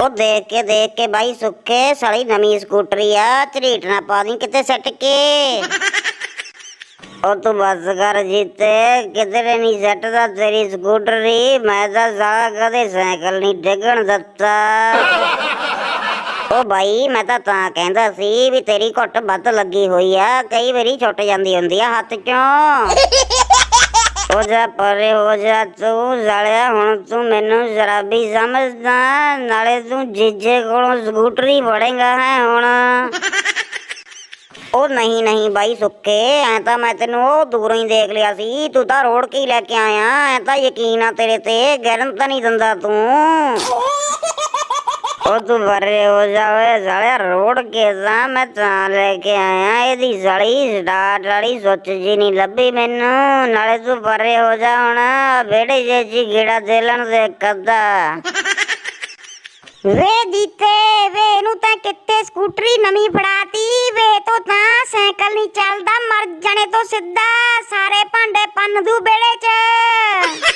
ਉਹ ਦੇਖ ਕੇ ਦੇਖ ਕੇ ਬਾਈ ਸੁੱਕੇ, ਸਾਲੀ ਨਵੀਂ ਸਕੂਟਰੀ ਆ, ਝਰੀਟ ਨਾ ਪਾ ਦੀ, ਕਿਤੇ ਸੱਟ ਕੇ। ਉਹ ਤੂੰ ਬੱਸ ਕਰ ਜੀਤੇ, ਕਿਧਰੇ ਨਹੀਂ ਸੱਟਦਾ ਤੇਰੀ ਸਕੂਟਰੀ, ਮੈਂ ਤਾਂ ਸਾਲਾ ਕਦੇ ਸਾਈਕਲ ਨਹੀਂ ਡਿੱਗਣ ਦਿੱਤਾ। ਉਹ ਬਾਈ, ਮੈਂ ਤਾਂ ਤਾਂ ਕਹਿੰਦਾ ਸੀ ਵੀ ਤੇਰੀ ਘੁੱਟ ਵੱਧ ਲੱਗੀ ਹੋਈ ਆ, ਕਈ ਵਾਰੀ ਛੁੱਟ ਜਾਂਦੀ ਹੁੰਦੀ ਆ, ਹੱਥ ਚੋਂ ਹੋ ਜਾ ਪਰੇ ਹੋ ਜਾ ਤੂੰ zaਲਿਆ ਹੁਣ ਤੂੰ ਮੈਨੂੰ ਸ਼ਰਾਬੀ ਸਮਝਦਾ ਨਾਲੇ ਤੂੰ ਜੀਜੇ ਕੋਲੋਂ ਸਕੂਟਰੀ ਫੜੇਗਾ ਹੈ ਹੁਣ ਉਹ ਨਹੀਂ ਨਹੀਂ ਬਾਈ ਸੁੱਕੇ ਐ ਤਾਂ ਮੈਂ ਤੈਨੂੰ ਉਹ ਦੂਰੋਂ ਹੀ ਦੇਖ ਲਿਆ ਸੀ ਤੂੰ ਤਾਂ ਰੋੜ ਕੇ ਹੀ ਲੈ ਕੇ ਆਇਆ ਐ ਤਾਂ ਯਕੀਨ ਆ ਤੇਰੇ ਤੇ ਗਰਮ ਤਾਂ ਨਹੀਂ ਦਿੰਦਾ ਤੂੰ ਉਹ ਤੂੰ ਬਰੇ ਹੋ ਜਾ ਸਾਲਿਆ ਰੋੜ ਕੇ ਤਾਂ ਮੈਂ ਤਾਂ ਲੈ ਕੇ ਆਇਆ ਇਹਦੀ ਸੜੀ ਸਟਾਰਟ ਵਾਲੀ ਸੁੱਚ ਜੀ ਨਹੀਂ ਲੱਭੀ ਮੈਨੂੰ ਨਾਲੇ ਤੂੰ ਬਰੇ ਹੋ ਜਾ ਹੁਣ ਵਿਹੜੇ ਜੇ ਜੀ ਗੇੜਾ ਦੇ ਲੈਣ ਦੇ ਕੱਦਾ ਵੇ ਦੀਤੇ ਵੇ ਇਹਨੂੰ ਤਾਂ ਕਿੱਥੇ ਸਕੂਟਰੀ ਨਵੀਂ ਫੜਾਤੀ ਵੇ ਤੋਂ ਤਾਂ ਸਾਈਕਲ ਨਹੀਂ ਚੱਲਦਾ ਮਰ ਜਾਣੇ ਤੋਂ ਸਿੱਧਾ ਸਾਰੇ ਭਾਂਡੇ ਪੰਨ ਦੂ ਬੇੜੇ 'ਚ